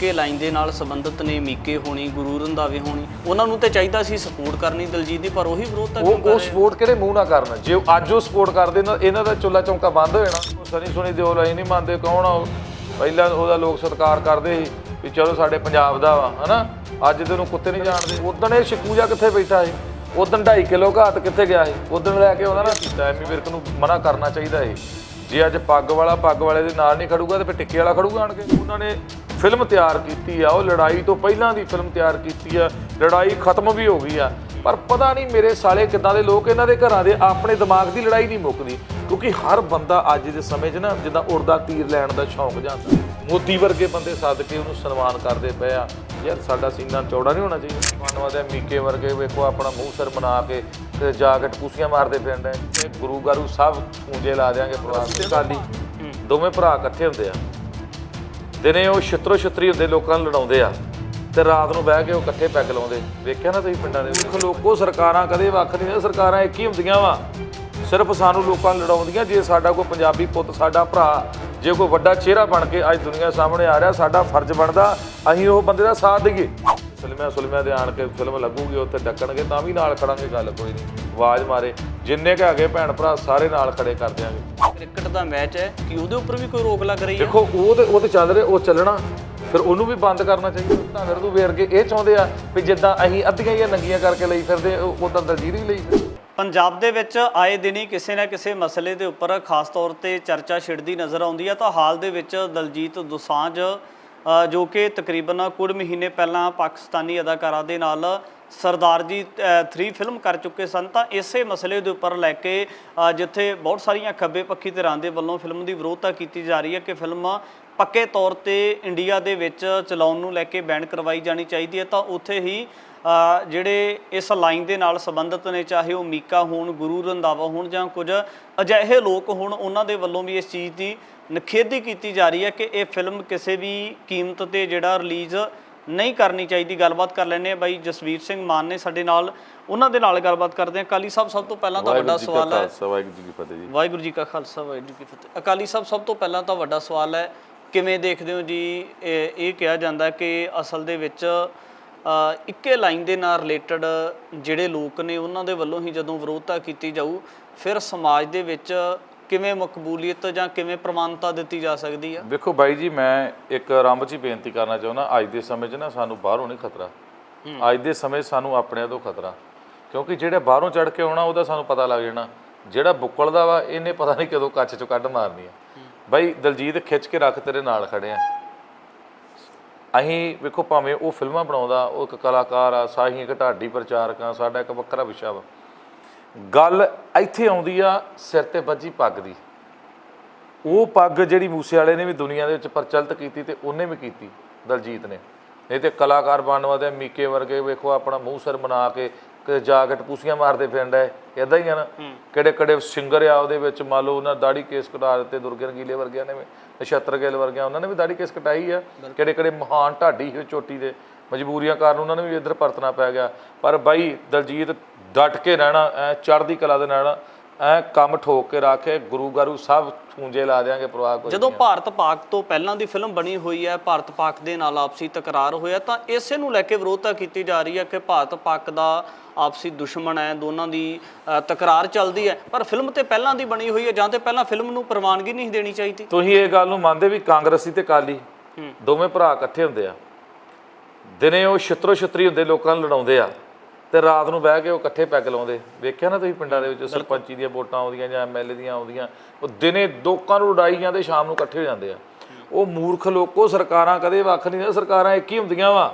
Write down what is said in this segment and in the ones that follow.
ਇੱਕੇ ਲਾਈਨ ਦੇ ਨਾਲ ਸੰਬੰਧਿਤ ਨੇ ਮੀਕੇ ਹੋਣੀ ਗੁਰੂ ਰੰਧਾਵੇ ਹੋਣੀ ਉਹਨਾਂ ਨੂੰ ਤੇ ਚਾਹੀਦਾ ਸੀ ਸਪੋਰਟ ਕਰਨੀ ਦਲਜੀਤ ਦੀ ਪਰ ਉਹੀ ਵਿਰੋਧਤਾ ਕਿਉਂ ਉਹ? ਸਪੋਰਟ ਕਿਹੜੇ ਮੂੰਹ ਨਾਲ ਕਰਨ? ਜੇ ਅੱਜ ਉਹ ਸਪੋਰਟ ਕਰਦੇ ਨਾ ਇਹਨਾਂ ਦਾ ਚੁੱਲਾ ਚੌਂਕਾ ਬੰਦ ਹੋ ਜਾਣਾ। ਸਨੀ ਸੁਣੀ ਦਿਓ ਲਈ ਨਹੀਂ ਮੰਨਦੇ ਕੌਣ ਆ? ਪਹਿਲਾਂ ਉਹਦਾ ਲੋਕ ਸਤਿਕਾਰ ਕਰਦੇ ਸੀ ਵੀ ਚਲੋ ਸਾਡੇ ਪੰਜਾਬ ਦਾ ਵਾ ਹਨਾ? ਅੱਜ ਤੇ ਉਹਨੂੰ ਕੁੱਤੇ ਨਹੀਂ ਜਾਣਦੇ। ਉਦੋਂ ਇਹ ਸ਼ਿਕੂਜਾ ਕਿੱਥੇ ਬੈਠਾ ਸੀ? ਉਦੋਂ 2.5 ਕਿਲੋ ਘਾਤ ਕਿੱਥੇ ਗਿਆ ਸੀ? ਉਦੋਂ ਲੈ ਕੇ ਉਹਨਾਂ ਨੇ ਕੀਤਾ ਐਮੀ ਵਿਰਕ ਨੂੰ ਮਨਾ ਕਰਨਾ ਚਾਹੀਦਾ ਸੀ। ਜੇ ਅੱਜ ਪੱਗ ਵਾਲਾ ਪੱਗ ਵਾਲੇ ਦੇ ਨਾਲ ਨਹੀਂ ਖੜੂਗਾ ਤੇ ਫਿਰ ਟਿੱਕੇ ਵਾਲਾ ਖੜੂਗਾ ਆਣ ਕੇ। ਉਹਨਾਂ ਨੇ ਫਿਲਮ ਤਿਆਰ ਕੀਤੀ ਆ ਉਹ ਲੜਾਈ ਤੋਂ ਪਹਿਲਾਂ ਦੀ ਫਿਲਮ ਤਿਆਰ ਕੀਤੀ ਆ ਲੜਾਈ ਖਤਮ ਵੀ ਹੋ ਗਈ ਆ। ਪਰ ਪਤਾ ਨਹੀਂ ਮੇਰੇ ਸਾਲੇ ਕਿੱਦਾਂ ਦੇ ਲੋਕ ਇਹਨਾਂ ਦੇ ਘਰਾਂ ਦੇ ਆਪਣੇ ਦਿਮਾਗ ਦੀ ਲੜਾਈ ਨਹੀਂ ਮੁੱਕਦੀ ਕਿਉਂਕਿ ਹਰ ਬੰਦਾ ਅੱਜ ਦੇ ਸਮੇਂ 'ਚ ਨਾ ਜਿੱਦਾਂ ਉੜਦਾ ਤੀਰ ਲੈਣ ਦਾ ਸ਼ੌਂਕ ਜਾਂਦਾ ਮੋਦੀ ਵਰਗੇ ਬੰਦੇ ਸੱਦ ਕੇ ਉਹਨੂੰ ਸਨਮਾਨ ਕਰਦੇ ਪਏ ਆ। ਯਾਰ ਸਾਡਾ ਸੀਨਾ ਚੌੜਾ ਨਹੀਂ ਹੋਣਾ ਚਾਹੀਦਾ। ਮਾਨਵਾ ਦੇ ਮੀਕੇ ਵਰਗੇ ਵੇਖੋ ਆਪਣਾ ਮੂੰਹ ਸਿਰ ਬਣਾ ਕੇ ਤੇ ਜਾ ਕੇ ਟਕੂਸੀਆਂ ਮਾਰਦੇ ਫਿਰਦੇ ਤੇ ਗੁਰੂ ਗਾਰੂ ਸਭ ਪੂੰਜੇ ਲਾ ਦਿਆਂਗੇ। ਪਰਿਵਾਰ ਦੇ ਕਾਲੀ ਦੋਵੇਂ ਭਰਾ ਇਕੱਠੇ ਹੁੰਦੇ ਆ। ਦਿਨੇ ਉਹ ਛਿੱਤਰੋ ਛਿੱਤਰੀ ਹੁੰਦੇ, ਲੋਕਾਂ ਨੂੰ ਲੜਾਉਂਦੇ ਆ। ਤੇ ਰਾਤ ਨੂੰ ਬਹਿ ਕੇ ਉਹ ਇਕੱਠੇ ਪੈਗ ਲਾਉਂਦੇ। ਵੇਖਿਆ ਨਾ ਤੁਸੀਂ ਪਿੰਡਾਂ ਦੇ ਵਿੱਚ? ਲੋਕੋ, ਸਰਕਾਰਾਂ ਕਦੇ ਵੱਖ ਨਹੀਂ ਸਰਕਾਰਾਂ ਇੱਕ ਹੀ ਹੁੰਦੀਆਂ ਵਾ। ਸਿਰਫ ਸਾਨੂੰ ਲੋਕਾਂ ਨੂੰ ਲੜਾਉਂਦੀਆਂ, ਜੇ ਸਾਡਾ ਕੋਈ ਪੰਜਾਬੀ ਪੁੱਤ, ਸਾਡਾ ਭਰਾ, ਜੇ ਕੋਈ ਵੱਡਾ ਚਿਹਰਾ ਬਣ ਕੇ ਅੱਜ ਦੁਨੀਆ ਸਾਹਮਣੇ ਆ ਰਿਹਾ, ਸਾਡਾ ਫਰਜ਼ ਬਣਦਾ, ਅਸੀਂ ਉਹ ਬੰਦੇ ਦਾ ਸਾਥ ਦਈਏ। ਫਿਲਮਾਂ ਸੁਲਮਿਆਂ ਦੇ ਆਣ ਕੇ ਫਿਲਮ ਲੱਗੂਗੀ ਉੱਥੇ ਡੱਕਣਗੇ ਤਾਂ ਵੀ ਨਾਲ ਖੜਾਂਗੇ ਗੱਲ ਕੋਈ ਨਹੀਂ। ਆਵਾਜ਼ ਮਾਰੇ। ਜਿੰਨੇ ਕੁ ਹੈਗੇ ਭੈਣ ਭਰਾ ਸਾਰੇ ਨਾਲ ਖੜੇ ਕਰ ਦਿਆਂਗੇ। ਕ੍ਰਿਕਟ ਦਾ ਮੈਚ ਹੈ ਕਿ ਉਹਦੇ ਉੱਪਰ ਵੀ ਕੋਈ ਰੋਕ ਲੱਗ ਰਹੀ ਹੈ? ਦੇਖੋ ਉਹ ਤੇ ਉਹ ਤੇ ਚੱਲ ਰਿਹਾ ਉਹ ਚੱਲਣਾ। ਫਿਰ ਉਹਨੂੰ ਵੀ ਬੰਦ ਕਰਨਾ ਚਾਹੀਦਾ। ਤਾਂ ਫਿਰ ਤੂੰ ਵੇਰ ਕੇ ਇਹ ਚਾਹੁੰਦੇ ਆ ਵੀ ਜਿੱਦਾਂ ਅਸੀਂ ਅੱਧੀਆਂ ਹੀ ਨੰਗੀਆਂ ਕਰਕੇ ਲਈ ਫਿਰਦੇ ਉਦਾਂ ਦਲਜੀਤ ਵੀ ਲਈ ਫਿਰਦੇ। ਪੰਜਾਬ ਦੇ ਵਿੱਚ ਆਏ ਦਿਨੀ ਕਿਸੇ ਨਾ ਕਿਸੇ ਮਸਲੇ ਦੇ ਉੱਪਰ ਖਾਸ ਤੌਰ ਤੇ ਚਰਚਾ ਛਿੜਦੀ ਨਜ਼ਰ ਆਉਂਦੀ ਹੈ। ਤਾਂ ਹਾਲ ਦੇ ਵਿੱਚ ਦਲਜੀਤ ਦੋਸਾਂਝ ਜੋ ਕਿ ਤਕਰੀਬਨ ਕੁਝ ਮਹੀਨੇ ਪਹਿਲਾਂ ਪਾਕਿਸਤਾਨੀ ਅਦਾਕਾਰਾ ਦੇ ਨਾਲ ਸਰਦਾਰ ਜੀ 3 ਫਿਲਮ ਕਰ ਚੁੱਕੇ ਸਨ, ਤਾਂ ਇਸੇ ਮਸਲੇ ਦੇ ਉੱਪਰ ਲੈ ਕੇ ਜਿੱਥੇ ਬਹੁਤ ਸਾਰੀਆਂ ਖੱਬੇ ਪੱਖੀ ਧਿਰਾਂ ਦੇ ਵੱਲੋਂ ਫਿਲਮ ਦੀ ਵਿਰੋਧਤਾ ਕੀਤੀ ਜਾ ਰਹੀ ਹੈ ਕਿ ਫਿਲਮ ਪੱਕੇ ਤੌਰ ਤੇ ਇੰਡੀਆ ਦੇ ਵਿੱਚ ਚਲਾਉਣ ਨੂੰ ਲੈ ਕੇ ਬੈਨ ਕਰਵਾਈ ਜਾਣੀ ਚਾਹੀਦੀ ਹੈ ਤਾਂ ਉੱਥੇ ਹੀ ਜਿਹੜੇ ਇਸ ਲਾਈਨ ਦੇ ਨਾਲ ਸੰਬੰਧਿਤ ਨੇ ਚਾਹੇ ਉਹ ਮੀਕਾ ਹੋਣ ਗੁਰੂ ਰੰਧਾਵਾ ਹੋਣ ਜਾਂ ਕੁਝ ਅਜਿਹੇ ਲੋਕ ਹੋਣ ਉਹਨਾਂ ਦੇ ਵੱਲੋਂ ਵੀ ਇਸ ਚੀਜ਼ ਦੀ ਨਖੇਦੀ ਕੀਤੀ ਜਾ ਰਹੀ ਹੈ ਕਿ ਇਹ ਫਿਲਮ ਕਿਸੇ ਵੀ ਕੀਮਤ ਤੇ ਜਿਹੜਾ ਰਿਲੀਜ਼ ਨਹੀਂ ਕਰਨੀ ਚਾਹੀਦੀ। ਗੱਲਬਾਤ ਕਰ ਲੈਂਦੇ ਆ ਬਾਈ ਜਸਵੀਰ ਸਿੰਘ ਮਾਨ ਨੇ ਸਾਡੇ ਨਾਲ ਉਹਨਾਂ ਦੇ ਨਾਲ ਗੱਲਬਾਤ ਕਰਦੇ ਆ ਅਕਾਲੀ ਸਾਹਿਬ ਸਭ ਤੋਂ ਪਹਿਲਾਂ ਤਾਂ ਵੱਡਾ ਸਵਾਲ ਹੈ। ਵਾਹਿਗੁਰੂ ਜੀ ਕੀ ਫਤਿਹ ਜੀ। ਵਾਹਿਗੁਰੂ ਜੀ ਕਾ ਖਾਲਸਾ ਵਾਹਿਗੁਰੂ ਜੀ ਕੀ ਫਤਿਹ। ਅਕਾਲੀ ਸਾਹਿਬ ਸਭ ਤੋਂ ਪਹਿਲਾਂ ਤਾਂ ਵੱਡਾ ਸਵਾਲ ਹੈ ਕਿਵੇਂ ਦੇਖਦੇ ਹੋ ਜੀ? ਇਹ ਇਹ ਕਿਹਾ ਜਾਂਦਾ ਕਿ ਅਸਲ ਦੇ ਵਿੱਚ ਇੱਕੇ ਲਾਈਨ ਦੇ ਨਾਲ ਰਿਲੇਟਡ ਜਿਹੜੇ ਲੋਕ ਨੇ ਉਹਨਾਂ ਦੇ ਵੱਲੋਂ ਹੀ ਜਦੋਂ ਵਿਰੋਧਤਾ ਕੀਤੀ ਜਾਊ ਫਿਰ ਸਮਾਜ ਦੇ ਵਿੱਚ ਕਿਵੇਂ ਮਕਬੂਲੀਅਤ ਜਾਂ ਕਿਵੇਂ ਪ੍ਰਮਾਣਤਾ ਦਿੱਤੀ ਜਾ ਸਕਦੀ ਆ? ਵੇਖੋ ਬਾਈ ਜੀ ਮੈਂ ਇੱਕ ਆਰੰਭ 'ਚ ਹੀ ਬੇਨਤੀ ਕਰਨਾ ਚਾਹੁੰਦਾ ਅੱਜ ਦੇ ਸਮੇਂ 'ਚ ਨਾ ਸਾਨੂੰ ਬਾਹਰੋਂ ਨਹੀਂ ਖਤਰਾ। ਅੱਜ ਦੇ ਸਮੇਂ ਸਾਨੂੰ ਆਪਣਿਆਂ ਤੋਂ ਖਤਰਾ। ਕਿਉਂਕਿ ਜਿਹੜੇ ਬਾਹਰੋਂ ਚੜ ਕੇ ਆਉਣਾ ਉਹਦਾ ਸਾਨੂੰ ਪਤਾ ਲੱਗ ਜਾਣਾ। ਜਿਹੜਾ ਬੁੱਕਲਦਾ ਵਾ ਇਹਨੇ ਪਤਾ ਨਹੀਂ ਕਦੋਂ ਕੱਚ 'ਚੋਂ ਕੱਢ ਮਾਰਨੀ ਆ। ਬਾਈ ਦਲਜੀਤ ਖਿੱਚ ਕੇ ਰੱਖ ਤੇਰੇ ਨਾਲ ਖੜੇ ਆ। ਅਸੀਂ ਵੇਖੋ ਭਾਵੇਂ ਉਹ ਫਿਲਮਾਂ ਬਣਾਉਂਦਾ, ਉਹ ਇੱਕ ਕਲਾਕਾਰ ਆ, ਸਾਹੀ ਇੱਕ ਢਾਡੀ ਪ੍ਰਚਾਰਕ ਆ, ਸਾਡਾ ਇੱਕ ਵੱਖਰਾ ਵਿਸ਼ਾ ਵਾ। ਗੱਲ ਇੱਥੇ ਆਉਂਦੀ ਆ ਸਿਰ ਤੇ ਵੱਜੀ ਪੱਗ ਦੀ। ਉਹ ਪੱਗ ਜਿਹੜੀ ਮੂਸੇ ਵਾਲੇ ਨੇ ਵੀ ਦੁਨੀਆ ਦੇ ਵਿੱਚ ਪ੍ਰਚਲਿਤ ਕੀਤੀ ਤੇ ਉਹਨੇ ਵੀ ਕੀਤੀ, ਦਲਜੀਤ ਨੇ। ਨਹੀਂ ਤੇ ਕਲਾਕਾਰ ਬਣਨ ਵਾਦੇ ਮੀਕੇ ਵਰਗੇ ਵੇਖੋ ਆਪਣਾ ਮੂੰਹ ਸਿਰ ਬਣਾ ਕੇ ਕਿ ਜਾ ਕੇ ਟਪੂਸੀਆਂ ਮਾਰਦੇ ਫਿਰਦਾ ਹੈ ਇਦਾਂ ਹੀ ਆ ਨਾ। ਕਿਹੜੇ ਕਿਹੜੇ ਸਿੰਗਰ ਆ ਉਹਦੇ ਵਿੱਚ ਮੰਨ ਲਓ ਉਹਨਾਂ ਦਾੜੀ ਕੇਸ ਕਟਾ ਦਿੱਤੇ ਦੁਰਗੇ ਰੰਗੀਲੇ ਵਰਗਿਆਂ ਨੇ ਨਛੱਤਰ ਗਿੱਲ ਵਰਗਿਆਂ ਉਹਨਾਂ ਨੇ ਵੀ ਦਾੜੀ ਕੇਸ ਕਟਾਈ ਆ। ਕਿਹੜੇ ਕਿਹੜੇ ਮਹਾਨ ਢਾਡੀ ਸੀ ਚੋਟੀ ਦੇ ਮਜਬੂਰੀਆਂ ਕਾਰਨ ਉਹਨਾਂ ਨੂੰ ਵੀ ਇੱਧਰ ਪਰਤਣਾ ਪੈ ਗਿਆ। ਪਰ ਬਾਈ ਦਲਜੀਤ ਡਟ ਕੇ ਰਹਿਣਾ ਐ ਚੜ੍ਹਦੀ ਕਲਾ ਦੇ ਨਾਲ ਐ ਕੰਮ ਠੋਕ ਕੇ ਰੱਖੇ ਗੁਰੂ ਗਾਰੂ ਸਭ ਛੂੰਜੇ ਲਾ ਦਿਆਂਗੇ ਪ੍ਰਵਾਹ ਕੋਈ ਜਦੋਂ ਭਾਰਤ ਪਾਕ ਤੋਂ ਪਹਿਲਾਂ ਦੀ ਫਿਲਮ ਬਣੀ ਹੋਈ ਹੈ ਭਾਰਤ ਪਾਕ ਦੇ ਨਾਲ ਆਪਸੀ ਤਕਰਾਰ ਹੋਇਆ ਤਾਂ ਇਸੇ ਨੂੰ ਲੈ ਕੇ ਵਿਰੋਧਤਾ ਕੀਤੀ ਜਾ ਰਹੀ ਹੈ ਕਿ ਭਾਰਤ ਪਾਕ ਦਾ ਆਪਸੀ ਦੁਸ਼ਮਣ ਹੈ ਦੋਨਾਂ ਦੀ ਤਕਰਾਰ ਚੱਲਦੀ ਹੈ। ਪਰ ਫਿਲਮ ਤੇ ਪਹਿਲਾਂ ਦੀ ਬਣੀ ਹੋਈ ਹੈ ਜਾਂ ਤੇ ਪਹਿਲਾਂ ਫਿਲਮ ਨੂੰ ਪ੍ਰਵਾਨਗੀ ਨਹੀਂ ਦੇਣੀ ਚਾਹੀਦੀ। ਤੁਸੀਂ ਇਹ ਗੱਲ ਨੂੰ ਮੰਨਦੇ ਵੀ ਕਾਂਗਰਸੀ ਤੇ ਕਾਲੀ ਦੋਵੇਂ ਭਰਾ ਇਕੱਠੇ ਹੁੰਦੇ ਆ। ਦਿਨੇ ਉਹ ਛਿੱਤਰੋ ਛਿੱਤਰੀ ਹੁੰਦੇ ਲੋਕਾਂ ਨੂੰ ਲੜਾਉਂਦੇ ਆ। ਤੇ ਰਾਤ ਨੂੰ ਬਹਿ ਕੇ ਉਹ ਇਕੱਠੇ ਪੈਗ ਲਾਉਂਦੇ। ਵੇਖਿਆ ਨਾ ਤੁਸੀਂ ਪਿੰਡਾਂ ਦੇ ਵਿੱਚ ਸਰਪੰਚੀ ਦੀਆਂ ਵੋਟਾਂ ਆਉਂਦੀਆਂ ਜਾਂ ਐਮਐਲਏ ਦੀਆਂ ਆਉਂਦੀਆਂ ਉਹ ਦਿਨੇ ਲੋਕਾਂ ਨੂੰ ਲੜਾਈ ਜਾਂਦੇ ਸ਼ਾਮ ਨੂੰ ਇਕੱਠੇ ਹੋ ਜਾਂਦੇ ਆ। ਉਹ ਮੂਰਖ ਲੋਕੋ ਸਰਕਾਰਾਂ ਕਦੇ ਵੱਖ ਨਹੀਂ ਸਰਕਾਰਾਂ ਇੱਕ ਹੀ ਹੁੰਦੀਆਂ ਵਾ।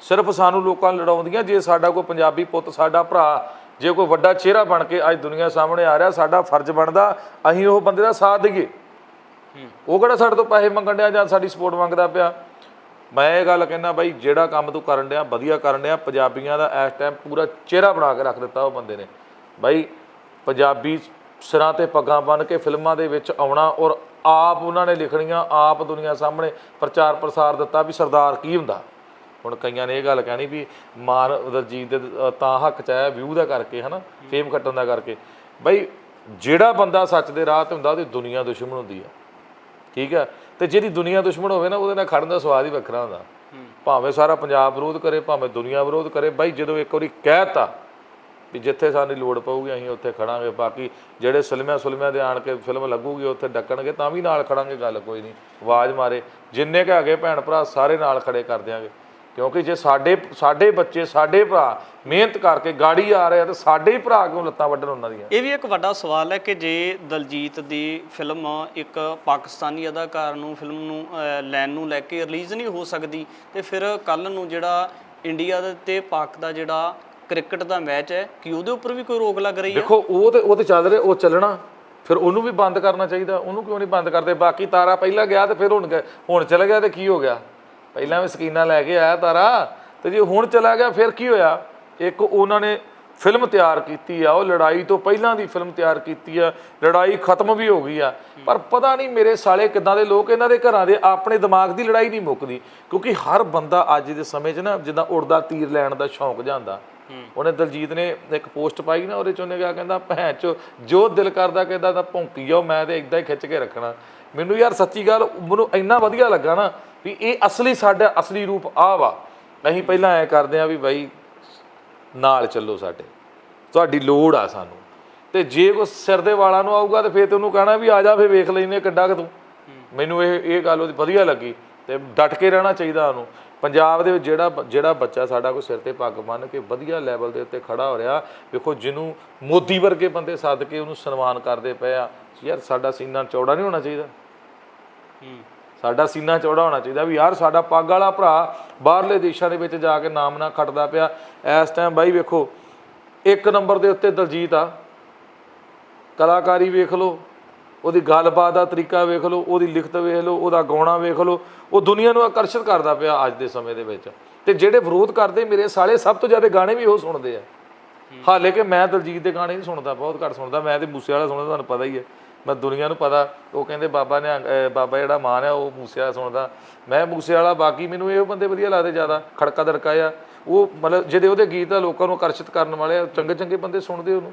ਸਿਰਫ ਸਾਨੂੰ ਲੋਕਾਂ ਨੂੰ ਲੜਾਉਂਦੀਆਂ ਜੇ ਸਾਡਾ ਕੋਈ ਪੰਜਾਬੀ ਪੁੱਤ ਸਾਡਾ ਭਰਾ ਜੇ ਕੋਈ ਵੱਡਾ ਚਿਹਰਾ ਬਣ ਕੇ ਅੱਜ ਦੁਨੀਆ ਸਾਹਮਣੇ ਆ ਰਿਹਾ ਸਾਡਾ ਫਰਜ਼ ਬਣਦਾ ਅਸੀਂ ਉਹ ਬੰਦੇ ਦਾ ਸਾਥ ਦਈਏ। ਉਹ ਕਿਹੜਾ ਸਾਡੇ ਤੋਂ ਪੈਸੇ ਮੰਗਣ ਡਿਆ ਜਾਂ ਸਾਡੀ ਸਪੋਰਟ ਮੰਗਦਾ ਪਿਆ? ਮੈਂ ਇਹ ਗੱਲ ਕਹਿੰਦਾ ਬਾਈ, ਜਿਹੜਾ ਕੰਮ ਤੂੰ ਕਰਨ ਡਿਆ, ਵਧੀਆ ਕਰਨ ਡਿਆ, ਪੰਜਾਬੀਆਂ ਦਾ ਇਸ ਟਾਈਮ ਪੂਰਾ ਚਿਹਰਾ ਬਣਾ ਕੇ ਰੱਖ ਦਿੱਤਾ ਉਹ ਬੰਦੇ ਨੇ। ਬਾਈ, ਪੰਜਾਬੀ ਸਿਰਾਂ ਤੇ ਪੱਗਾਂ ਬੰਨ ਕੇ ਫਿਲਮਾਂ ਦੇ ਵਿੱਚ ਆਉਣਾ ਔਰ ਆਪ ਉਹਨਾਂ ਨੇ ਲਿਖਣੀਆਂ, ਆਪ ਦੁਨੀਆ ਸਾਹਮਣੇ ਪ੍ਰਚਾਰ ਪ੍ਰਸਾਰ ਦਿੱਤਾ ਵੀ ਸਰਦਾਰ ਕੀ ਹੁੰਦਾ। ਹੁਣ ਕਈਆਂ ਨੇ ਇਹ ਗੱਲ ਕਹਿਣੀ ਵੀ ਮਾਨ ਦਲਜੀਤ ਦੇ ਤਾਂ ਹੱਕ ਚ ਆਇਆ ਵਿਊ ਦਾ ਕਰਕੇ, ਹਨਾ ਫੇਮ ਕੱਟਣ ਦਾ ਕਰਕੇ। ਬਈ, ਜਿਹੜਾ ਬੰਦਾ ਸੱਚ ਦੇ ਰਾਹ ਤੇ ਹੁੰਦਾ, ਉਹਦੀ ਦੁਨੀਆ ਦੁਸ਼ਮਣ ਹੁੰਦੀ ਆ। ਠੀਕ ਆ? ਤੇ ਜਿਹੜੀ ਦੁਨੀਆ ਦੁਸ਼ਮਣ ਹੋਵੇ ਨਾ, ਉਹਦੇ ਨਾਲ ਖੜਨ ਦਾ ਸਵਾਦ ਹੀ ਵੱਖਰਾ ਹੁੰਦਾ। ਭਾਵੇਂ ਸਾਰਾ ਪੰਜਾਬ ਵਿਰੋਧ ਕਰੇ, ਭਾਵੇਂ ਦੁਨੀਆ ਵਿਰੋਧ ਕਰੇ, ਬਾਈ ਜਦੋਂ ਇੱਕ ਵਾਰੀ ਕਹਿਤਾ ਵੀ ਜਿੱਥੇ ਸਾਨੂੰ ਲੋੜ ਪਊਗੀ, ਅਸੀਂ ਉੱਥੇ ਖੜਾਂਗੇ। ਬਾਕੀ ਜਿਹੜੇ ਸੁਲਮਿਆਂ ਸੁਲਮਿਆਂ ਦੇ ਆਣ ਕੇ ਫਿਲਮ ਲੱਗੂਗੀ, ਉੱਥੇ ਡੱਕਣਗੇ, ਤਾਂ ਵੀ ਨਾਲ ਖੜਾਂਗੇ, ਗੱਲ ਕੋਈ ਨਹੀਂ। ਆਵਾਜ਼ ਮਾਰੇ। ਜਿੰਨੇ ਕੁ ਹੈਗੇ ਭੈਣ ਭਰਾ, ਸਾਰੇ ਨਾਲ ਖੜੇ ਕਰ ਦਿਆਂਗੇ। ਕਿਉਂਕਿ ਜੇ ਸਾਡੇ ਸਾਡੇ ਬੱਚੇ ਸਾਡੇ ਭਰਾ ਮਿਹਨਤ ਕਰਕੇ ਗਾੜੀ ਆ ਰਹੇ ਆ ਤੇ ਸਾਡੇ ਹੀ ਭਰਾ ਕਿਉਂ ਲੱਤਾਂ ਵੱਢਣ ਉਹਨਾਂ ਦੀਆਂ? ਇਹ ਵੀ ਇੱਕ ਵੱਡਾ ਸਵਾਲ ਹੈ ਕਿ ਜੇ ਦਲਜੀਤ ਦੀ ਫਿਲਮ ਇੱਕ ਪਾਕਿਸਤਾਨੀ ਅਦਾਕਾਰ ਨੂੰ ਫਿਲਮ ਨੂੰ ਲੈਣ ਨੂੰ ਲੈ ਕੇ ਰਿਲੀਜ਼ ਨਹੀਂ ਹੋ ਸਕਦੀ ਤੇ ਫਿਰ ਕੱਲ ਨੂੰ ਜਿਹੜਾ ਇੰਡੀਆ ਦੇ ਤੇ ਪਾਕ ਦਾ ਜਿਹੜਾ ਕ੍ਰਿਕਟ ਦਾ ਮੈਚ ਹੈ ਕਿ ਉਹਦੇ ਉੱਪਰ ਵੀ ਕੋਈ ਰੋਕ ਲੱਗ ਰਹੀ ਹੈ? ਦੇਖੋ ਉਹ ਤੇ ਉਹ ਤੇ ਚੱਲ ਰਿਹਾ ਉਹ ਚੱਲਣਾ। ਫਿਰ ਉਹਨੂੰ ਵੀ ਬੰਦ ਕਰਨਾ ਚਾਹੀਦਾ। ਉਹਨੂੰ ਕਿਉਂ ਨਹੀਂ ਬੰਦ ਕਰਦੇ? ਬਾਕੀ ਤਾਰਾ ਪਹਿਲਾਂ ਗਿਆ ਤੇ ਫਿਰ ਹੁਣ ਹੁਣ ਚਲਾ ਗਿਆ ਤੇ ਕੀ ਹੋ ਗਿਆ? ਪਹਿਲਾਂ ਵੀ ਸਕੀਨਾਂ ਲੈ ਕੇ ਆਇਆ ਤਾਰਾ ਤੇ ਜੇ ਹੁਣ ਚਲਾ ਗਿਆ ਫਿਰ ਕੀ ਹੋਇਆ? ਇੱਕ ਉਹਨਾਂ ਨੇ ਫਿਲਮ ਤਿਆਰ ਕੀਤੀ ਆ ਉਹ ਲੜਾਈ ਤੋਂ ਪਹਿਲਾਂ ਦੀ ਫਿਲਮ ਤਿਆਰ ਕੀਤੀ ਆ ਲੜਾਈ ਖਤਮ ਵੀ ਹੋ ਗਈ ਆ। ਪਰ ਪਤਾ ਨਹੀਂ ਮੇਰੇ ਸਾਲੇ ਕਿੱਦਾਂ ਦੇ ਲੋਕ ਇਹਨਾਂ ਦੇ ਘਰਾਂ ਦੇ ਆਪਣੇ ਦਿਮਾਗ ਦੀ ਲੜਾਈ ਨਹੀਂ ਮੁੱਕਦੀ ਕਿਉਂਕਿ ਹਰ ਬੰਦਾ ਅੱਜ ਦੇ ਸਮੇਂ 'ਚ ਨਾ ਜਿੱਦਾਂ ਉੜਦਾ ਤੀਰ ਲੈਣ ਦਾ ਸ਼ੌਂਕ ਜਾਂਦਾ। ਉਹਨੇ ਦਲਜੀਤ ਨੇ ਇੱਕ ਪੋਸਟ ਪਾਈ ਨਾ ਉਹਦੇ ਚ ਉਹਨੇ ਕਿਹਾ ਕਹਿੰਦਾ ਭੈਣ ਚੋ ਜੋ ਦਿਲ ਕਰਦਾ ਕਹਿੰਦਾ ਤਾਂ ਭੌਂਕੀ ਜਾਓ ਮੈਂ ਤੇ ਇਦਾਂ ਹੀ ਖਿੱਚ ਕੇ ਰੱਖਣਾ। ਮੈਨੂੰ ਯਾਰ ਸੱਚੀ ਗੱਲ ਮੈਨੂੰ ਇੰਨਾ ਵਧੀਆ ਲੱਗਾ ਨਾ ਵੀ ਇਹ ਅਸਲੀ ਸਾਡਾ ਅਸਲੀ ਰੂਪ ਆ ਵਾ। ਅਸੀਂ ਪਹਿਲਾਂ ਐ ਕਰਦੇ ਆ ਵੀ ਬਾਈ ਨਾਲ ਚੱਲੋ ਸਾਡੇ। ਤੁਹਾਡੀ ਲੋੜ ਆ ਸਾਨੂੰ। ਤੇ ਜੇ ਕੋ ਸਿਰ ਦੇ ਵਾਲਾਂ ਨੂੰ ਆਊਗਾ ਤੇ ਫੇਰ ਤੇ ਉਹਨੂੰ ਕਹਿਣਾ ਵੀ ਆ ਜਾ ਫੇਰ ਵੇਖ ਲੈਨੇ ਕਿੱਡਾ ਕਿ ਤੂੰ। ਮੈਨੂੰ ਇਹ ਇਹ ਗੱਲ ਉਹਦੀ ਵਧੀਆ ਲੱਗੀ ਤੇ ਡਟ ਕੇ ਰਹਿਣਾ ਚਾਹੀਦਾ ਉਹਨੂੰ। ਪੰਜਾਬ ਦੇ ਵਿੱਚ ਜਿਹੜਾ ਜਿਹੜਾ ਬੱਚਾ ਸਾਡਾ ਕੋਈ ਸਿਰ ਤੇ ਪੱਗ ਬੰਨ ਕੇ ਵਧੀਆ ਲੈਵਲ ਦੇ ਉੱਤੇ ਖੜਾ ਹੋ ਰਿਹਾ ਵੇਖੋ ਜਿਹਨੂੰ ਮੋਦੀ ਵਰਗੇ ਬੰਦੇ ਸੱਦ ਕੇ ਉਹਨੂੰ ਸਨਮਾਨ ਕਰਦੇ ਪਏ ਆ ਯਾਰ ਸਾਡਾ ਸੀਨਾ ਚੌੜਾ ਨਹੀਂ ਹੋਣਾ ਚਾਹੀਦਾ। ਹੂੰ। ਸਾਡਾ ਸੀਨਾ ਚੌੜਾ ਹੋਣਾ ਚਾਹੀਦਾ ਵੀ ਯਾਰ ਸਾਡਾ ਪੱਗ ਵਾਲਾ ਭਰਾ ਬਾਹਰਲੇ ਦੇਸ਼ਾਂ ਦੇ ਵਿੱਚ ਜਾ ਕੇ ਨਾਮ ਨਾ ਖੱਟਦਾ ਪਿਆ। ਇਸ ਟਾਈਮ ਬਾਈ ਵੇਖੋ ਇੱਕ ਨੰਬਰ ਦੇ ਉੱਤੇ ਦਲਜੀਤ ਆ। ਕਲਾਕਾਰੀ ਵੇਖ ਲਓ। ਉਹਦੀ ਗੱਲਬਾਤ ਦਾ ਤਰੀਕਾ ਵੇਖ ਲਓ, ਉਹਦੀ ਲਿਖਤ ਵੇਖ ਲਓ, ਉਹਦਾ ਗਾਉਣਾ ਵੇਖ ਲਓ, ਉਹ ਦੁਨੀਆ ਨੂੰ ਆਕਰਸ਼ਿਤ ਕਰਦਾ ਪਿਆ ਅੱਜ ਦੇ ਸਮੇਂ ਦੇ ਵਿੱਚ। ਤੇ ਜਿਹੜੇ ਵਿਰੋਧ ਕਰਦੇ ਮੇਰੇ ਸਾਲੇ ਸਭ ਤੋਂ ਜ਼ਿਆਦਾ ਗਾਣੇ ਵੀ ਉਹ ਸੁਣਦੇ ਆ। ਹਾਲੇ ਕਿ ਮੈਂ ਦਲਜੀਤ ਦੇ ਗਾਣੇ ਨਹੀਂ ਸੁਣਦਾ, ਬਹੁਤ ਘੱਟ ਸੁਣਦਾ, ਮੈਂ ਤੇ ਮੂਸੇ ਵਾਲਾ ਸੁਣਦਾ, ਤੁਹਾਨੂੰ ਪਤਾ ਹੀ ਹੈ। ਮੈਂ ਦੁਨੀਆ ਨੂੰ ਪਤਾ, ਉਹ ਕਹਿੰਦੇ ਬਾਬਾ ਨੇ ਬਾਬਾ ਜਿਹੜਾ ਮਾਨ ਹੈ ਉਹ ਮੂਸੇ ਵਾਲਾ ਸੁਣਦਾ। ਮੈਂ ਮੂਸੇ ਵਾਲਾ ਬਾਕੀ ਮੈਨੂੰ ਇਹ ਬੰਦੇ ਵਧੀਆ ਲੱਗਦੇ ਜ਼ਿਆਦਾ, ਖੜਕਾ ਦੜਕਾ ਆ। ਉਹ ਮਤਲਬ ਜਿਹਦੇ ਉਹਦੇ ਗੀਤ ਆ, ਲੋਕਾਂ ਨੂੰ ਆਕਰਸ਼ਿਤ ਕਰਨ ਵਾਲੇ ਆ ਚੰਗੇ ਚੰਗੇ ਬੰਦੇ ਸੁਣਦੇ ਉਹਨੂੰ।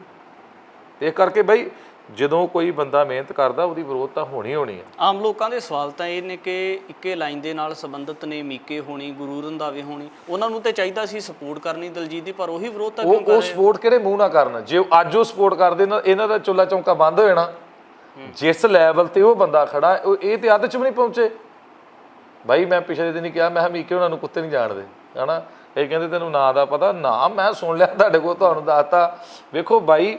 ਤੇ ਇਸ ਕਰਕੇ ਬਈ ਜਦੋਂ ਕੋਈ ਬੰਦਾ ਮਿਹਨਤ ਕਰਦਾ ਉਹਦੀ ਵਿਰੋਧਤਾ ਹੋਣੀ ਹੋਣੀ ਹੈ ਆਮ ਲੋਕਾਂ ਦੇ ਸਵਾਲ ਤਾਂ ਇਹ ਨੇ ਕਿ ਇੱਕੇ ਲਾਈਨ ਦੇ ਨਾਲ ਸੰਬੰਧਿਤ ਨੇ ਮੀਕੇ ਹੋਣੀ ਗੁਰੂ ਰੰਧਾਵੇ ਹੋਣੀ ਉਹਨਾਂ ਨੂੰ ਤੇ ਚਾਹੀਦਾ ਸੀ ਸਪੋਰਟ ਕਰਨੀ ਦਲਜੀਤ ਦੀ ਪਰ ਉਹੀ ਵਿਰੋਧਤਾ ਕਿਉਂ ਉਹ ਉਹ ਸਪੋਰਟ ਕਿਹੜੇ ਮੂੰਹ ਨਾਲ ਕਰਨ? ਜੇ ਅੱਜ ਉਹ ਸਪੋਰਟ ਕਰਦੇ ਨਾ ਇਹਨਾਂ ਦਾ ਚੁੱਲਾ ਚੌਂਕਾ ਬੰਦ ਹੋ ਜਾਣਾ। ਜਿਸ ਲੈਵਲ ਤੇ ਉਹ ਬੰਦਾ ਖੜਾ ਉਹ ਇਹ ਤੇ ਅੱਧ ਚ ਵੀ ਨਹੀਂ ਪਹੁੰਚੇ। ਬਾਈ ਮੈਂ ਪਿਛਲੇ ਦਿਨ ਹੀ ਕਿਹਾ ਮੈਂ ਮੀਕੇ ਉਹਨਾਂ ਨੂੰ ਕੁੱਤੇ ਨਹੀਂ ਜਾਣਦੇ ਹਨਾ? ਇਹ ਕਹਿੰਦੇ ਤੈਨੂੰ ਨਾਂ ਦਾ ਪਤਾ ਨਾ ਮੈਂ ਸੁਣ ਲਿਆ ਤੁਹਾਡੇ ਕੋਲ ਤੁਹਾਨੂੰ ਦੱਸਤਾ। ਵੇਖੋ ਬਾਈ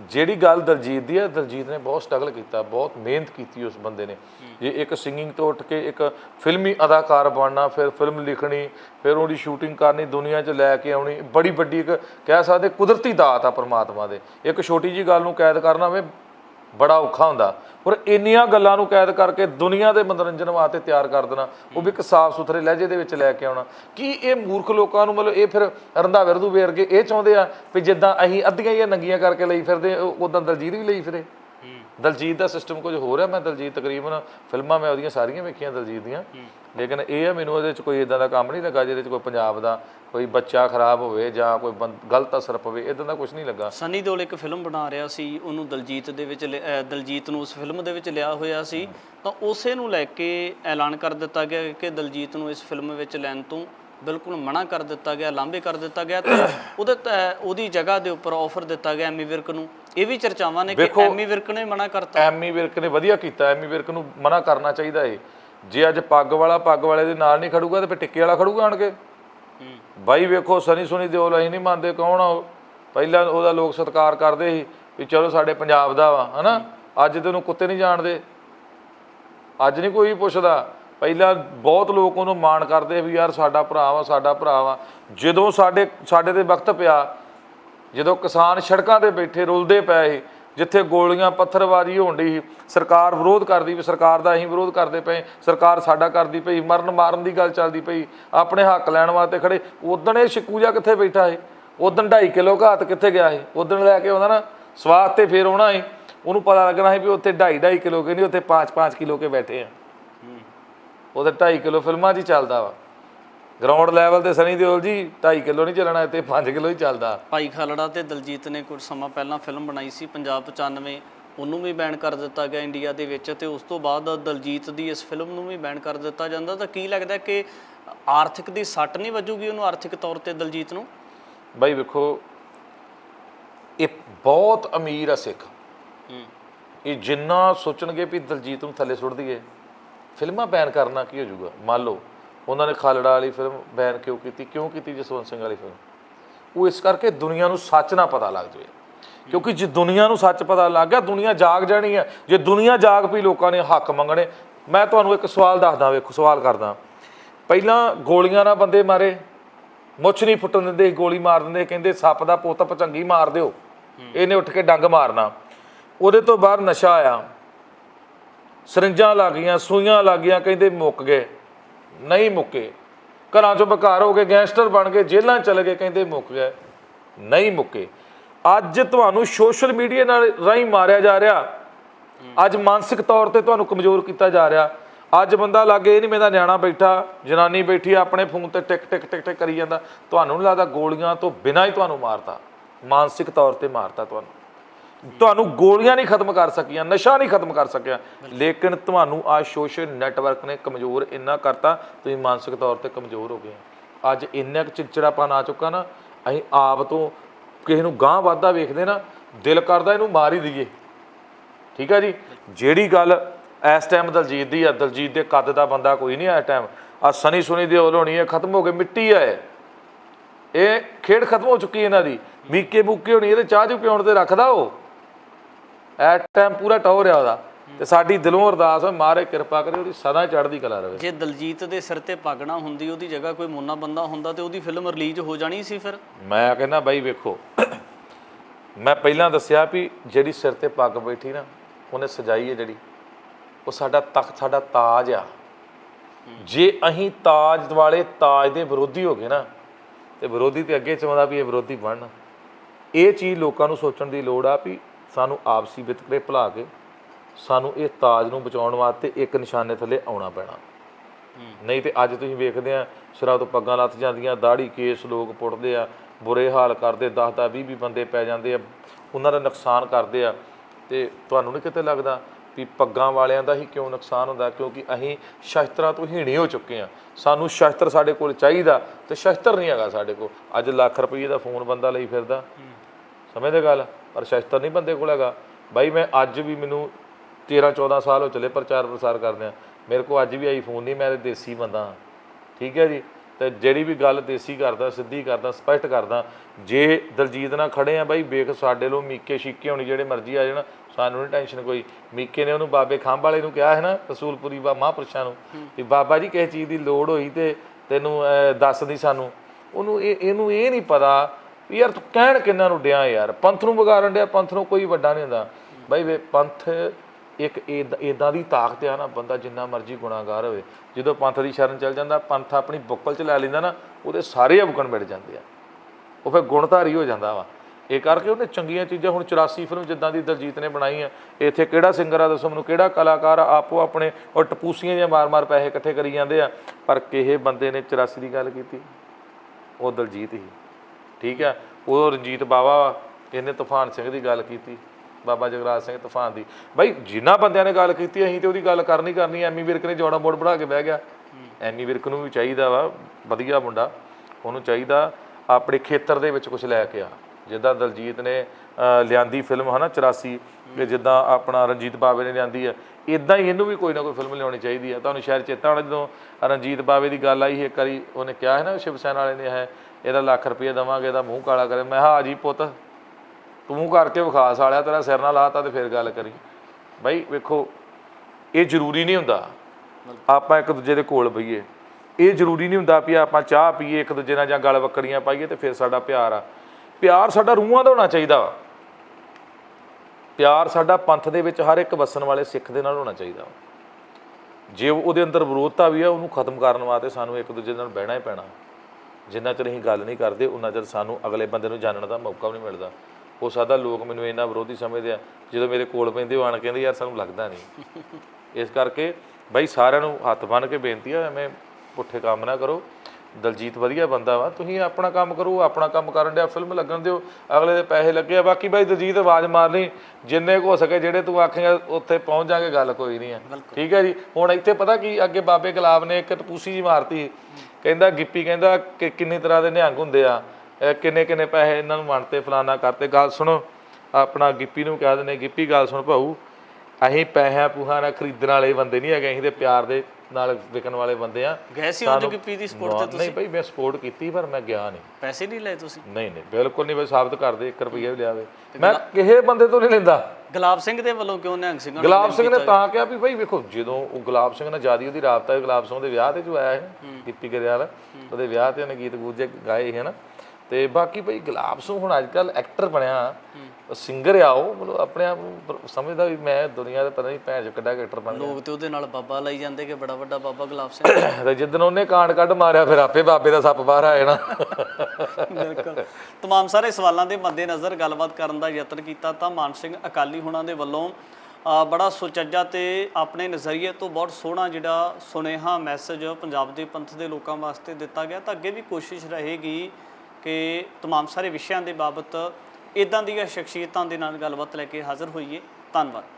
ਜਿਹੜੀ ਗੱਲ ਦਲਜੀਤ ਦੀ ਹੈ, ਦਲਜੀਤ ਨੇ ਬਹੁਤ ਸਟਰਗਲ ਕੀਤਾ, ਬਹੁਤ ਮਿਹਨਤ ਕੀਤੀ ਉਸ ਬੰਦੇ ਨੇ। ਜੇ ਇੱਕ ਸਿੰਗਿੰਗ ਤੋਂ ਉੱਠ ਕੇ ਇੱਕ ਫਿਲਮੀ ਅਦਾਕਾਰ ਬਣਨਾ, ਫਿਰ ਫਿਲਮ ਲਿਖਣੀ, ਫਿਰ ਉਹਦੀ ਸ਼ੂਟਿੰਗ ਕਰਨੀ, ਦੁਨੀਆ 'ਚ ਲੈ ਕੇ ਆਉਣੀ, ਬੜੀ ਵੱਡੀ ਇੱਕ ਕਹਿ ਸਕਦੇ ਕੁਦਰਤੀ ਦਾਤ ਆ ਪਰਮਾਤਮਾ ਦੇ। ਇੱਕ ਛੋਟੀ ਜੀ ਗੱਲ ਨੂੰ ਕੈਦ ਕਰਨਾ ਵੇ ਬੜਾ ਔਖਾ ਹੁੰਦਾ। ਪਰ ਇੰਨੀਆਂ ਗੱਲਾਂ ਨੂੰ ਕੈਦ ਕਰਕੇ ਦੁਨੀਆ ਦੇ ਮਨੋਰੰਜਨ ਵਾਸਤੇ ਤਿਆਰ ਕਰ ਦੇਣਾ ਉਹ ਵੀ ਇੱਕ ਸਾਫ਼ ਸੁਥਰੇ ਲਹਿਜੇ ਦੇ ਵਿੱਚ ਲੈ ਕੇ ਆਉਣਾ। ਕੀ ਇਹ ਮੂਰਖ ਲੋਕਾਂ ਨੂੰ ਮਤਲਬ ਇਹ ਫਿਰ ਰੰਧਾ ਵਿਰਦੂ ਵੇਰ ਕੇ ਇਹ ਚਾਹੁੰਦੇ ਆ ਵੀ ਜਿੱਦਾਂ ਅਸੀਂ ਅੱਧੀਆਂ ਹੀ ਨੰਗੀਆਂ ਕਰਕੇ ਲਈ ਫਿਰਦੇ ਉਦਾਂ ਦਲਜੀਤ ਵੀ ਲਈ ਫਿਰੇ? ਦਲਜੀਤ ਦਾ ਸਿਸਟਮ ਕੁਝ ਹੋਰ ਹੈ ਮੈਂ ਦਲਜੀਤ ਤਕਰੀਬਨ ਫਿਲਮਾਂ ਮੈਂ ਉਹਦੀਆਂ ਸਾਰੀਆਂ ਵੇਖੀਆਂ ਦਲਜੀਤ ਦੀਆਂ। ਲੇਕਿਨ ਇਹ ਆ ਮੈਨੂੰ ਉਹਦੇ ਵਿੱਚ ਕੋਈ ਇਦਾਂ ਦਾ ਕੰਮ ਨਹੀਂ ਲੱਗਾ ਜਿਹਦੇ ਵਿੱਚ ਕੋਈ ਪੰਜਾਬ ਦਾ ਕੋਈ ਬੱਚਾ ਖਰਾਬ ਹੋਵੇ ਜਾਂ ਕੋਈ ਗਲਤ ਅਸਰ ਪਵੇ ਇਦਾਂ ਦਾ ਕੁਝ ਨਹੀਂ ਲੱਗਾ। ਸਨੀ ਦਿਓਲ ਇੱਕ ਫਿਲਮ ਬਣਾ ਰਿਹਾ ਸੀ ਉਹਨੂੰ ਦਲਜੀਤ ਦੇ ਵਿੱਚ ਦਲਜੀਤ ਨੂੰ ਉਸ ਫਿਲਮ ਦੇ ਵਿੱਚ ਲਿਆ ਹੋਇਆ ਸੀ। ਤਾਂ ਉਸੇ ਨੂੰ ਲੈ ਕੇ ਐਲਾਨ ਕਰ ਦਿੱਤਾ ਗਿਆ ਕਿ ਦਲਜੀਤ ਨੂੰ ਇਸ ਫਿਲਮ ਵਿੱਚ ਲੈਣ ਤੋਂ ਬਿਲਕੁਲ ਮਨਾ ਕਰ ਦਿੱਤਾ ਗਿਆ ਲਾਂਭੇ ਕਰ ਦਿੱਤਾ ਗਿਆ ਤੇ ਉਹਦੇ ਉਹਦੀ ਜਗ੍ਹਾ ਦੇ ਉੱਪਰ ਆਫਰ ਦਿੱਤਾ ਗਿਆ ਐਮੀ ਵਿਰਕ ਨੂੰ। ਇਹ ਵੀ ਚਰਚਾਵਾਂ ਨੇ ਕਿ ਐਮੀ ਵਿਰਕ ਨੇ ਮਨਾ ਕਰਤਾ। ਐਮੀ ਵਿਰਕ ਨੇ ਵਧੀਆ ਕੀਤਾ ਐਮੀ ਵਿਰਕ ਨੂੰ ਮਨਾ ਕਰਨਾ ਚਾਹੀਦਾ ਏ। ਜੇ ਅੱਜ ਪੱਗ ਵਾਲਾ ਪੱਗ ਵਾਲੇ ਦੇ ਨਾਲ ਨਹੀਂ ਖੜੂਗਾ ਤੇ ਫਿਰ ਟਿੱਕੇ ਵਾਲਾ ਖੜੂਗਾ ਆਣ ਕੇ? ਹੂੰ। ਬਾਈ ਵੇਖੋ ਸਨੀ ਸੁਣੀ ਦਿਓਲ ਅਸੀਂ ਨਹੀਂ ਮੰਨਦੇ ਕੌਣ ਆ? ਪਹਿਲਾਂ ਉਹਦਾ ਲੋਕ ਸਤਿਕਾਰ ਕਰਦੇ ਸੀ ਵੀ ਚਲੋ ਸਾਡੇ ਪੰਜਾਬ ਦਾ ਵਾ ਹਨਾ? ਅੱਜ ਤੇ ਉਹਨੂੰ ਕੁੱਤੇ ਨਹੀਂ ਜਾਣਦੇ। ਅੱਜ ਨਹੀਂ ਕੋਈ ਪੁੱਛਦਾ। ਪਹਿਲਾਂ ਬਹੁਤ ਲੋਕ ਉਹਨੂੰ ਮਾਣ ਕਰਦੇ ਵੀ ਯਾਰ ਸਾਡਾ ਭਰਾ ਵਾ ਸਾਡਾ ਭਰਾ ਵਾ। ਜਦੋਂ ਸਾਡੇ ਸਾਡੇ ਤੇ ਵਕਤ ਪਿਆ ਜਦੋਂ ਕਿਸਾਨ ਸੜਕਾਂ ਤੇ ਬੈਠੇ ਰੁਲਦੇ ਪਏ ਸੀ ਜਿੱਥੇ ਗੋਲੀਆਂ ਪੱਥਰਬਾਜ਼ੀ ਹੋਣ ਸੀ ਸਰਕਾਰ ਵਿਰੋਧ ਕਰਦੀ ਵੀ ਸਰਕਾਰ ਦਾ ਅਸੀਂ ਵਿਰੋਧ ਕਰਦੇ ਪਏ ਸਰਕਾਰ ਸਾਡਾ ਕਰਦੀ ਪਈ ਮਰਨ ਮਾਰਨ ਦੀ ਗੱਲ ਚੱਲਦੀ ਪਈ ਆਪਣੇ ਹੱਕ ਲੈਣ ਵਾਸਤੇ ਖੜੇ। ਉਦਣ ਇਹ ਸ਼ਿਕੂਜਾ ਕਿੱਥੇ ਬੈਠਾ ਸੀ? ਉਦਣ 2.5 ਕਿਲੋ ਘਾਤ ਕਿੱਥੇ ਗਿਆ ਸੀ? ਉਦਣ ਲੈ ਕੇ ਆਉਂਦਾ ਨਾ ਸਵਾਦ ਤੇ ਫੇਰ ਆਉਣਾ ਸੀ। ਉਹਨੂੰ ਪਤਾ ਲੱਗਣਾ ਸੀ ਵੀ ਉੱਥੇ 2.5 2.5 ਕਿਲੋ ਕੇ ਨਹੀਂ ਉੱਥੇ 5 5 ਕਿਲੋ ਕੇ ਬੈਠੇ ਆ। ਉਹਦੇ 2.5 ਕਿਲੋ ਫਿਲਮਾਂ 'ਚ ਹੀ ਚੱਲਦਾ ਵਾ। ਗਰਾਊਂਡ ਲੈਵਲ ਤੇ ਸਨੀ ਦਿਓਲ ਜੀ 2.5 ਕਿਲੋ ਨਹੀਂ ਚੱਲਣਾ ਇੱਥੇ 5 ਕਿਲੋ ਹੀ ਚੱਲਦਾ। ਭਾਈ ਖਾਲੜਾ ਤੇ ਦਲਜੀਤ ਨੇ ਕੁਝ ਸਮਾਂ ਪਹਿਲਾਂ ਫਿਲਮ ਬਣਾਈ ਸੀ ਪੰਜਾਬ 95 ਉਹਨੂੰ ਵੀ ਬੈਨ ਕਰ ਦਿੱਤਾ ਗਿਆ ਇੰਡੀਆ ਦੇ ਵਿੱਚ ਤੇ ਉਸ ਤੋਂ ਬਾਅਦ ਦਲਜੀਤ ਦੀ ਇਸ ਫਿਲਮ ਨੂੰ ਵੀ ਬੈਨ ਕਰ ਦਿੱਤਾ ਜਾਂਦਾ। ਤਾਂ ਕੀ ਲੱਗਦਾ ਕਿ ਆਰਥਿਕ ਦੀ ਸੱਟ ਨਹੀਂ ਵੱਜੂਗੀ ਉਹਨੂੰ ਆਰਥਿਕ ਤੌਰ ਤੇ ਦਲਜੀਤ ਨੂੰ? ਬਾਈ ਵੇਖੋ ਇਹ ਬਹੁਤ ਅਮੀਰ ਆ ਸਿੱਖ। ਇਹ ਜਿੰਨਾ ਸੋਚਣਗੇ ਵੀ ਦਲਜੀਤ ਨੂੰ ਥੱਲੇ ਸੁੱਟ ਦਈਏ ਫਿਲਮਾਂ ਬੈਨ ਕਰਨਾ ਕੀ ਹੋ ਜਾਊਗਾ? ਮੰਨ ਲਓ ਉਹਨਾਂ ਨੇ ਖਾਲੜਾ ਵਾਲੀ ਫਿਲਮ ਬੈਨ ਕਿਉਂ ਕੀਤੀ? ਕਿਉਂ ਕੀਤੀ ਜਸਵੰਤ ਸਿੰਘ ਵਾਲੀ ਫਿਲਮ? ਉਹ ਇਸ ਕਰਕੇ ਦੁਨੀਆ ਨੂੰ ਸੱਚ ਨਾ ਪਤਾ ਲੱਗ ਜਾਵੇ। ਕਿਉਂਕਿ ਜੇ ਦੁਨੀਆ ਨੂੰ ਸੱਚ ਪਤਾ ਲੱਗ ਗਿਆ, ਦੁਨੀਆ ਜਾਗ ਜਾਣੀ ਹੈ। ਜੇ ਦੁਨੀਆ ਜਾਗ ਪਈ, ਲੋਕਾਂ ਨੇ ਹੱਕ ਮੰਗਣੇ। ਮੈਂ ਤੁਹਾਨੂੰ ਇੱਕ ਸਵਾਲ ਦੱਸਦਾ, ਵੇਖੋ, ਸਵਾਲ ਕਰਦਾ। ਪਹਿਲਾਂ ਗੋਲੀਆਂ ਨਾਲ ਬੰਦੇ ਮਾਰੇ। ਮੁੱਛ ਨਹੀਂ ਫੁੱਟਣ ਦਿੰਦੇ, ਗੋਲੀ ਮਾਰ ਦਿੰਦੇ। ਕਹਿੰਦੇ, ਸੱਪ ਦਾ ਪੁੱਤ ਪਚੰਗੀ ਮਾਰ ਦਿਓ। ਇਹਨੇ ਉੱਠ ਕੇ ਡੰਗ ਮਾਰਨਾ। ਉਹਦੇ ਤੋਂ ਬਾਅਦ ਨਸ਼ਾ ਆਇਆ। ਸਰਿੰਜਾਂ ਲੱਗ ਗਈਆਂ, ਸੂਈਆਂ ਲੱਗ ਗਈਆਂ, ਕਹਿੰਦੇ ਮੁੱਕ ਗਏ। ਨਹੀਂ ਮੁੱਕੇ। ਘਰਾਂ ਚੋਂ ਬਕਾਰ ਹੋ ਗਏ ਗੈਂਗਸਟਰ ਬਣ ਗਏ ਜੇਲ੍ਹਾਂ ਚ ਚਲੇ ਗਏ ਕਹਿੰਦੇ ਮੁੱਕ ਗਏ। ਨਹੀਂ ਮੁੱਕੇ। ਅੱਜ ਤੁਹਾਨੂੰ ਸੋਸ਼ਲ ਮੀਡੀਆ ਨਾਲ ਰਾਹੀਂ ਮਾਰਿਆ ਜਾ ਰਿਹਾ। ਅੱਜ ਮਾਨਸਿਕ ਤੌਰ ਤੇ ਤੁਹਾਨੂੰ ਕਮਜ਼ੋਰ ਕੀਤਾ ਜਾ ਰਿਹਾ। ਅੱਜ ਬੰਦਾ ਲਾਗੇ ਇਹ ਨਹੀਂ ਮੇਰਾ ਨਿਆਣਾ ਬੈਠਾ ਜਨਾਨੀ ਬੈਠੀ ਆ, ਆਪਣੇ ਫੋਨ ਤੇ ਟਿਕ ਟਿਕ ਟਿਕ ਟਿਕ ਕਰੀ ਜਾਂਦਾ। ਤੁਹਾਨੂੰ ਨਹੀਂ ਲੱਗਦਾ ਗੋਲੀਆਂ ਤੋਂ ਬਿਨਾਂ ਹੀ ਤੁਹਾਨੂੰ ਮਾਰਤਾ। ਮਾਨਸਿਕ ਤੌਰ ਤੇ ਮਾਰਤਾ ਤੁਹਾਨੂੰ। ਤੁਹਾਨੂੰ ਗੋਲੀਆਂ ਨਹੀਂ ਖਤਮ ਕਰ ਸਕੀਆਂ ਨਸ਼ਾ ਨਹੀਂ ਖਤਮ ਕਰ ਸਕਿਆ। ਲੇਕਿਨ ਤੁਹਾਨੂੰ ਆ ਸੋਸ਼ਲ ਨੈਟਵਰਕ ਨੇ ਕਮਜ਼ੋਰ ਇੰਨਾ ਕਰਤਾ ਤੁਸੀਂ ਮਾਨਸਿਕ ਤੌਰ ਤੇ ਕਮਜ਼ੋਰ ਹੋ ਗਏ ਅੱਜ ਇੰਨਾ ਕੁ ਚਿੜਚਿੜਾਪਨ ਆ ਚੁੱਕਾ ਨਾ ਅਸੀਂ ਆਪ ਤੋਂ ਕਿਸੇ ਨੂੰ ਗਾਂਹ ਵਾਧਾ ਵੇਖਦੇ ਨਾ ਦਿਲ ਕਰਦਾ ਇਹਨੂੰ ਮਾਰ ਹੀ ਦਈਏ। ਠੀਕ ਆ ਜੀ? ਜਿਹੜੀ ਗੱਲ ਇਸ ਟਾਈਮ ਦਲਜੀਤ ਦੀ ਆ ਦਲਜੀਤ ਦੇ ਕੱਦ ਦਾ ਬੰਦਾ ਕੋਈ ਨਹੀਂ ਇਸ ਟਾਈਮ ਆ ਸਨੀ ਸੁਨੀ ਦੀ ਔਲ ਹੋਣੀ ਹੈ ਖਤਮ ਹੋ ਗਈ ਮਿੱਟੀ ਆ ਇਹ। ਇਹ ਖੇਡ ਖਤਮ ਹੋ ਚੁੱਕੀ ਇਹਨਾਂ ਦੀ। ਮੀਕੇ ਬੁੱਕੇ ਹੋਣੀ ਇਹਦੇ ਚਾਹ ਚੂ ਪਿਉਣ ਤੇ ਰੱਖਦਾ ਉਹ। ਐ ਟਾਈਮ ਪੂਰਾ ਟੌਰ ਆ ਉਹਦਾ। ਤੇ ਸਾਡੀ ਦਿਲੋਂ ਅਰਦਾਸ ਹੈ ਮਾਰੇ ਕਿਰਪਾ ਕਰੇ ਉਹਦੀ ਸਦਾ ਚੜ੍ਹਦੀ ਕਲਾ ਰਵੇ ਜੇ ਦਲਜੀਤ ਦੇ ਸਿਰ ਤੇ ਪਗਣਾ ਹੁੰਦੀ ਉਹਦੀ ਜਗ੍ਹਾ ਕੋਈ ਮੋਨਾ ਬੰਦਾ ਹੁੰਦਾ ਤੇ ਉਹਦੀ ਫਿਲਮ ਰਿਲੀਜ਼ ਹੋ ਜਾਣੀ ਸੀ ਫਿਰ? ਮੈਂ ਕਹਿੰਦਾ ਬਾਈ ਵੇਖੋ ਮੈਂ ਪਹਿਲਾਂ ਦੱਸਿਆ ਵੀ ਜਿਹੜੀ ਸਿਰ ਤੇ ਪੱਗ ਬੈਠੀ ਨਾ ਉਹਨੇ ਸਜਾਈ ਹੈ ਜਿਹੜੀ। ਉਹ ਸਾਡਾ ਤਖਤ ਸਾਡਾ ਤਾਜ ਆ। ਜੇ ਅਸੀਂ ਤਾਜ ਵਾਲੇ ਤਾਜ ਦੇ ਵਿਰੋਧੀ ਹੋ ਗਏ ਨਾ ਤੇ ਵਿਰੋਧੀ ਤੇ ਅੱਗੇ ਚਾਹੁੰਦਾ ਵੀ ਇਹ ਵਿਰੋਧੀ ਬਣਨ। ਇਹ ਚੀਜ਼ ਲੋਕਾਂ ਨੂੰ ਸੋਚਣ ਦੀ ਲੋੜ ਆ ਵੀ ਸਾਨੂੰ ਆਪਸੀ ਵਿਤਕਰੇ ਭੁਲਾ ਕੇ ਸਾਨੂੰ ਇਹ ਤਾਜ ਨੂੰ ਬਚਾਉਣ ਵਾਸਤੇ ਇੱਕ ਨਿਸ਼ਾਨੇ ਥੱਲੇ ਆਉਣਾ ਪੈਣਾ। ਨਹੀਂ ਤੇ ਅੱਜ ਤੁਸੀਂ ਵੇਖਦੇ ਆ ਸ਼ਰਾਬ ਤੋਂ ਪੱਗਾਂ ਲੱਥ ਜਾਂਦੀਆਂ ਦਾੜੀ ਕੇਸ ਲੋਕ ਪੁੱਟਦੇ ਆ ਬੁਰੇ ਹਾਲ ਕਰਦੇ 10 10 20 20 ਬੰਦੇ ਪੈ ਜਾਂਦੇ ਆ ਉਹਨਾਂ ਦਾ ਨੁਕਸਾਨ ਕਰਦੇ ਆ। ਤੇ ਤੁਹਾਨੂੰ ਨਹੀਂ ਕਿਤੇ ਲੱਗਦਾ ਵੀ ਪੱਗਾਂ ਵਾਲਿਆਂ ਦਾ ਹੀ ਕਿਉਂ ਨੁਕਸਾਨ ਹੁੰਦਾ? ਕਿਉਂਕਿ ਅਸੀਂ ਸ਼ਸਤਰਾਂ ਤੋਂ ਹੀਣੇ ਹੋ ਚੁੱਕੇ ਆ। ਸਾਨੂੰ ਸ਼ਸਤਰ ਸਾਡੇ ਕੋਲ ਚਾਹੀਦਾ ਤੇ ਸ਼ਸਤਰ ਨਹੀਂ ਹੈਗਾ ਸਾਡੇ ਕੋਲ। ਅੱਜ ਲੱਖ ਰੁਪਏ ਦਾ ਫੋਨ ਬੰਦਾ ਲਈ ਫਿਰਦਾ। ਸਮਝਦੇ ਗੱਲ? ਪਰ ਸ਼ਸਤਰ ਨਹੀਂ ਬੰਦੇ ਕੋਲ ਹੈਗਾ। ਬਾਈ ਮੈਂ ਅੱਜ ਵੀ ਮੈਨੂੰ 13 14 ਸਾਲ ਹੋ ਚਲੇ ਪ੍ਰਚਾਰ ਪ੍ਰਸਾਰ ਕਰਦੇ ਆ ਮੇਰੇ ਕੋਲ ਅੱਜ ਵੀ ਆਈਫੋਨ ਨਹੀਂ ਮੈਂ ਦੇਸੀ ਬੰਦਾ। ਠੀਕ ਹੈ ਜੀ? ਤੇ ਜਿਹੜੀ ਵੀ ਗੱਲ ਦੇਸੀ ਕਰਦਾ ਸਿੱਧੀ ਕਰਦਾ ਸਪਸ਼ਟ ਕਰਦਾ ਜੇ ਦਲਜੀਤ ਨਾਲ ਖੜੇ ਆ ਬਾਈ ਵੇਖ ਸਾਡੇ ਲੋ ਮੀਕੇ ਸ਼ੀਕੇ ਹੋਣੀ ਜਿਹੜੇ ਮਰਜ਼ੀ ਆ ਜਾਣ ਸਾਨੂੰ ਨਹੀਂ ਟੈਨਸ਼ਨ ਕੋਈ। ਮੀਕੇ ਨੇ ਉਹਨੂੰ ਬਾਬੇ ਖੰਭ ਵਾਲੇ ਨੂੰ ਕਿਹਾ ਹੈ ਨਾ ਰਸੂਲਪੁਰੀ ਬਾ ਮਹਾਂਪੁਰਸ਼ਾਂ ਨੂੰ ਵੀ ਬਾਬਾ ਜੀ ਕਿਸੇ ਚੀਜ਼ ਦੀ ਲੋੜ ਹੋਈ ਤੇ ਤੈਨੂੰ ਦੱਸ ਦੀ ਸਾਨੂੰ। ਉਹਨੂੰ ਇਹ ਇਹਨੂੰ ਇਹ ਨਹੀਂ ਪਤਾ ਵੀ ਯਾਰ ਤੂੰ ਕਹਿਣ ਕਿੰਨਾਂ ਨੂੰ ਡਿਆ ਯਾਰ? ਪੰਥ ਨੂੰ ਵਿਗਾੜਨ ਡਿਆ, ਪੰਥ ਨੂੰ ਕੋਈ ਵੱਡਾ ਨਹੀਂ ਹੁੰਦਾ। ਬਾਈ ਵੇ, ਪੰਥ ਇੱਕ ਇਦਾਂ ਦੀ ਤਾਕਤ ਆ ਨਾ, ਬੰਦਾ ਜਿੰਨਾ ਮਰਜ਼ੀ ਗੁਨਾਹਗਾਰ ਹੋਵੇ। ਜਦੋਂ ਪੰਥ ਦੀ ਸ਼ਰਨ ਚੱਲ ਜਾਂਦਾ, ਪੰਥ ਆਪਣੀ ਬੁੱਕਲ ਚ ਲੈ ਲੈਂਦਾ ਨਾ, ਉਹਦੇ ਸਾਰੇ ਅਵਗਣ ਮਿਟ ਜਾਂਦੇ ਆ। ਉਹ ਫਿਰ ਗੁਣਧਾਰੀ ਹੋ ਜਾਂਦਾ ਵਾ। ਇਹ ਕਰਕੇ ਉਹਨੇ ਚੰਗੀਆਂ ਚੀਜ਼ਾਂ, ਹੁਣ 84 ਫਿਲਮ ਜਿੱਦਾਂ ਦੀ ਦਲਜੀਤ ਨੇ ਬਣਾਈ ਆ, ਇੱਥੇ ਕਿਹੜਾ ਸਿੰਗਰ ਆ ਦੱਸੋ ਮੈਨੂੰ, ਕਿਹੜਾ ਕਲਾਕਾਰ ਆ, ਆਪੋ ਆਪਣੇ ਉਹ ਟਪੂਸੀਆਂ ਜਾਂ ਮਾਰ-ਮਾਰ ਪੈਸੇ ਇਕੱਠੇ ਕਰੀ ਜਾਂਦੇ ਆ। ਪਰ ਕਿਸੇ ਬੰਦੇ ਨੇ 84 ਦੀ ਗੱਲ ਕੀਤੀ? ਉਹ ਦਲਜੀਤ ਹੀ। ਠੀਕ ਆ? ਉਹ ਰਣਜੀਤ ਬਾਵਾ ਇਹਨੇ ਤੂਫਾਨ ਸਿੰਘ ਦੀ ਗੱਲ ਕੀਤੀ ਬਾਬਾ ਜਗਰਾਜ ਸਿੰਘ ਤੂਫਾਨ ਦੀ। ਬਾਈ ਜਿਨ੍ਹਾਂ ਬੰਦਿਆਂ ਨੇ ਗੱਲ ਕੀਤੀ ਅਸੀਂ ਤੇ ਉਹਦੀ ਗੱਲ ਕਰਨੀ ਕਰਨੀ ਐਮੀ ਵਿਰਕ ਨੇ ਜੋੜਾ ਬੋੜ ਬਣਾ ਕੇ ਬਹਿ ਗਿਆ। ਐਮੀ ਵਿਰਕ ਨੂੰ ਵੀ ਚਾਹੀਦਾ ਵਾ ਵਧੀਆ ਮੁੰਡਾ। ਉਹਨੂੰ ਚਾਹੀਦਾ ਆਪਣੇ ਖੇਤਰ ਦੇ ਵਿੱਚ ਕੁਝ ਲੈ ਕੇ ਆ। ਜਿੱਦਾਂ ਦਲਜੀਤ ਨੇ ਲਿਆਂਦੀ ਫਿਲਮ ਹਨਾ 84 ਕਿ ਜਿੱਦਾਂ ਆਪਣਾ ਰਣਜੀਤ ਬਾਵੇ ਨੇ ਲਿਆਂਦੀ ਆ। ਇਦਾਂ ਹੀ ਇਹਨੂੰ ਵੀ ਕੋਈ ਨਾ ਕੋਈ ਫਿਲਮ ਲਿਆਉਣੀ ਚਾਹੀਦੀ ਆ। ਤੁਹਾਨੂੰ ਸ਼ਾਇਦ ਚੇਤਾ ਹੋਣਾ ਜਦੋਂ ਰਣਜੀਤ ਬਾਵੇ ਦੀ ਗੱਲ ਆਈ ਇੱਕ ਵਾਰੀ ਉਹਨੇ ਕਿਹਾ ਹੈ ਨਾ ਸ਼ਿਵ ਸੈਨਾ ਵਾਲੇ ਨੇ ਹੈ ਇਹਦਾ ਲੱਖ ਰੁਪਏ ਦਵਾਂਗੇ, ਇਹਦਾ ਮੂੰਹ ਕਾਲਾ ਕਰੇ। ਮੈਂ ਹਾਂ ਜੀ ਪੁੱਤ, ਤੂੰ ਕਰਕੇ ਵਿਖਾ ਸਾਲਿਆ ਤੇਰਾ ਸਿਰ ਨਾਲ ਲਾਤਾ ਤੇ ਫਿਰ ਗੱਲ ਕਰੀ। ਬਾਈ ਵੇਖੋ, ਇਹ ਜ਼ਰੂਰੀ ਨਹੀਂ ਹੁੰਦਾ। ਆਪਾਂ ਇੱਕ ਦੂਜੇ ਦੇ ਕੋਲ ਬਈਏ। ਇਹ ਜ਼ਰੂਰੀ ਨਹੀਂ ਹੁੰਦਾ ਵੀ ਆਪਾਂ ਚਾਹ ਪੀਏ, ਇੱਕ ਦੂਜੇ ਨਾਲ ਜਾਂ ਗਲ ਵਕੜੀਆਂ ਪਾਈਏ ਤੇ ਫਿਰ ਸਾਡਾ ਪਿਆਰ ਆ। ਪਿਆਰ ਸਾਡਾ ਰੂਹਾਂ ਦਾ ਹੋਣਾ ਚਾਹੀਦਾ। ਵਾ ਪਿਆਰ ਸਾਡਾ ਪੰਥ ਦੇ ਵਿੱਚ ਹਰ ਇੱਕ ਵਸਣ ਵਾਲੇ ਸਿੱਖ ਦੇ ਨਾਲ ਹੋਣਾ ਚਾਹੀਦਾ। ਵਾ ਜੇ ਉਹਦੇ ਅੰਦਰ ਵਿਰੋਧਤਾ ਵੀ ਆ, ਉਹਨੂੰ ਖਤਮ ਕਰਨ ਵਾਸਤੇ ਸਾਨੂੰ ਇੱਕ ਦੂਜੇ ਨਾਲ ਬਹਿਣਾ ਹੀ ਪੈਣਾ। ਜਿੰਨਾ ਚਿਰ ਅਸੀਂ ਗੱਲ ਨਹੀਂ ਕਰਦੇ ਉਹਨਾਂ ਚਿਰ ਸਾਨੂੰ ਅਗਲੇ ਬੰਦੇ ਨੂੰ ਜਾਣਨ ਦਾ ਮੌਕਾ ਵੀ ਨਹੀਂ ਮਿਲਦਾ। ਹੋ ਸਕਦਾ ਲੋਕ ਮੈਨੂੰ ਇੰਨਾ ਵਿਰੋਧੀ ਸਮਝਦੇ ਆ ਜਦੋਂ ਮੇਰੇ ਕੋਲ ਪੈਂਦੇ ਉਹ ਆਣ ਕਹਿੰਦੇ ਯਾਰ ਸਾਨੂੰ ਲੱਗਦਾ ਨਹੀਂ। ਇਸ ਕਰਕੇ ਬਾਈ ਸਾਰਿਆਂ ਨੂੰ ਹੱਥ ਬੰਨ ਕੇ ਬੇਨਤੀ ਆ ਐਵੇਂ ਪੁੱਠੇ ਕੰਮ ਨਾ ਕਰੋ। ਦਲਜੀਤ ਵਧੀਆ ਬੰਦਾ ਵਾ ਤੁਸੀਂ ਆਪਣਾ ਕੰਮ ਕਰੋ ਆਪਣਾ ਕੰਮ ਕਰਨ ਡਿਆ ਫਿਲਮ ਲੱਗਣ ਦਿਓ ਅਗਲੇ ਦੇ ਪੈਸੇ ਲੱਗੇ ਆ। ਬਾਕੀ ਬਾਈ ਦਲਜੀਤ ਆਵਾਜ਼ ਮਾਰ ਲਈ ਜਿੰਨੇ ਕੁ ਹੋ ਸਕੇ ਜਿਹੜੇ ਤੂੰ ਆਖੇਗਾ ਉੱਥੇ ਪਹੁੰਚ ਜਾਗੇ ਗੱਲ ਕੋਈ ਨਹੀਂ ਆ। ਠੀਕ ਹੈ ਜੀ? ਹੁਣ ਇੱਥੇ ਪਤਾ ਕੀ ਅੱਗੇ ਬਾਬੇ ਗੁਲਾਬ ਨੇ ਇੱਕ ਟਪੂਸੀ ਜੀ ਮਾਰਤੀ। ਕਹਿੰਦਾ ਗਿੱਪੀ ਕਹਿੰਦਾ ਕਿ ਕਿੰਨੀ ਤਰ੍ਹਾਂ ਦੇ ਨਿਹੰਗ ਹੁੰਦੇ ਆ। ਕਿੰਨੇ ਕਿੰਨੇ ਪੈਸੇ ਇਹਨਾਂ ਨੂੰ ਵੰਡਤੇ ਫਲਾਨਾ ਕਰਤੇ। ਗੱਲ ਸੁਣੋ ਆਪਣਾ ਗਿੱਪੀ ਨੂੰ ਕਹਿ ਦਿੰਦੇ ਗਿੱਪੀ ਗੱਲ ਸੁਣ ਭਾਊ ਅਸੀਂ ਪੈਸਿਆਂ ਪੂਹਾਂ ਨਾਲ ਖਰੀਦਣ ਵਾਲੇ ਬੰਦੇ ਨਹੀਂ ਹੈਗੇ ਅਸੀਂ ਤੇ ਪਿਆਰ ਦੇ ਨਾਲ ਵਿਕਣ ਵਾਲੇ ਬੰਦੇ ਆ। ਗਏ ਸੀ ਉਂਝ ਗਿੱਪੀ ਦੀ ਸਪੋਰਟ ਤੇ ਨਹੀਂ ਭਾਈ ਮੈਂ ਸਪੋਰਟ ਕੀਤੀ ਪਰ ਮੈਂ ਗਿਆ ਨਹੀਂ। ਪੈਸੇ ਨਹੀਂ ਲਏ ਤੁਸੀਂ? ਨਹੀਂ ਨਹੀਂ ਬਿਲਕੁਲ ਨਹੀਂ ਬਈ ਸਾਬਤ ਕਰਦੇ 1 ਰੁਪਈਆ ਵੀ ਲਿਆਵੇ ਮੈਂ ਕਿਸੇ ਬੰਦੇ ਤੋਂ ਨਹੀਂ ਲੈਂਦਾ। ਗੁਲਾਬ ਸਿੰਘ ਦੇ ਵੱਲੋਂ ਕਿਉਂ ਨਿਹੰਗ ਸਿੰਘਾਂ ਨੂੰ ਗੁਲਾਬ ਸਿੰਘ ਨੇ ਤਾਂ ਕਿਹਾ ਵੀ ਭਾਈ ਵੇਖੋ ਜਦੋਂ ਉਹ ਗੁਲਾਬ ਸਿੰਘ ਨਾਲ ਜਿਆਦੀ ਉਹਦੀ ਰਾਬਤਾ ਹੈ ਗੁਲਾਬ ਸਿੰਘ ਦੇ ਵਿਆਹ ਤੇ ਜੋ ਆਇਆ ਹੈ। ਗਿੱਪੀ ਗਰੇਵਾਲ ਉਹਦੇ ਵਿਆਹ ਤੇ ਉਹਨੇ ਗੀਤ ਗੂਜੇ ਗਾਏ ਹੈ ਨਾ। ਤੇ ਬਾਕੀ ਭਾਈ ਗੁਲਾਬ ਸਿੰਘ ਹੁਣ ਅੱਜ ਕੱਲ ਐਕਟਰ ਬਣਿਆ। ਸਿੰਗਰ ਆ ਉਹ ਮਤਲਬ ਆਪਣੇ ਆਪ ਨੂੰ ਪਰ- ਸਮਝਦਾ ਵੀ ਮੈਂ ਦੁਨੀਆ ਦੇ ਪਤਾ ਨਹੀਂ ਭੈਣ ਚੋ ਕਿੱਡਾ ਐਕਟਰ ਬਣ ਗਿਆ ਲੋਕ ਤੇ ਉਹਦੇ ਨਾਲ ਬਾਬਾ ਲਈ ਜਾਂਦੇ ਕਿ ਬੜਾ ਵੱਡਾ ਬਾਬਾ ਗੁਲਾਬ ਸਿੰਘ ਤੇ ਜਿੱਦਣ ਉਹਨੇ ਕਾਂਡ ਕੱਢ ਮਾਰਿਆ ਫਿਰ ਆਪੇ ਬਾਬੇ ਦਾ ਸੱਪ ਬਾਹਰ ਆ ਜਾਣਾ ਬਿਲਕੁਲ तमाम ਸਾਰੇ ਸਵਾਲਾਂ ਦੇ ਮੱਦੇਨਜ਼ਰ ਗੱਲਬਾਤ ਕਰਨ ਦਾ ਯਤਨ ਕੀਤਾ ਤਾਂ ਮਾਨ ਸਿੰਘ ਅਕਾਲੀ ਹੁਣਾਂ ਦੇ ਵੱਲੋਂ ਅ, ਬੜਾ ਸੁਚੱਜਾ ਤੇ ਆਪਣੇ ਨਜ਼ਰੀਏ ਤੋਂ ਬਹੁਤ ਸੋਹਣਾ ਜਿਹੜਾ ਸੁਨੇਹਾ ਮੈਸੇਜ ਪੰਜਾਬ ਦੇ ਪੰਥ ਦੇ ਲੋਕਾਂ ਵਾਸਤੇ ਦਿੱਤਾ ਗਿਆ ਤਾਂ ਅੱਗੇ ਵੀ ਕੋਸ਼ਿਸ਼ ਰਹੇਗੀ ਕਿ तमाम ਸਾਰੇ ਵਿਸ਼ਿਆਂ ਦੇ ਬਾਬਤ ਇਦਾਂ ਦੀਆਂ ਸ਼ਖਸੀਅਤਾਂ ਦੇ ਨਾਲ ਗੱਲਬਾਤ ਲੈ ਕੇ ਹਾਜ਼ਰ ਹੋਈਏ। ਧੰਨਵਾਦ।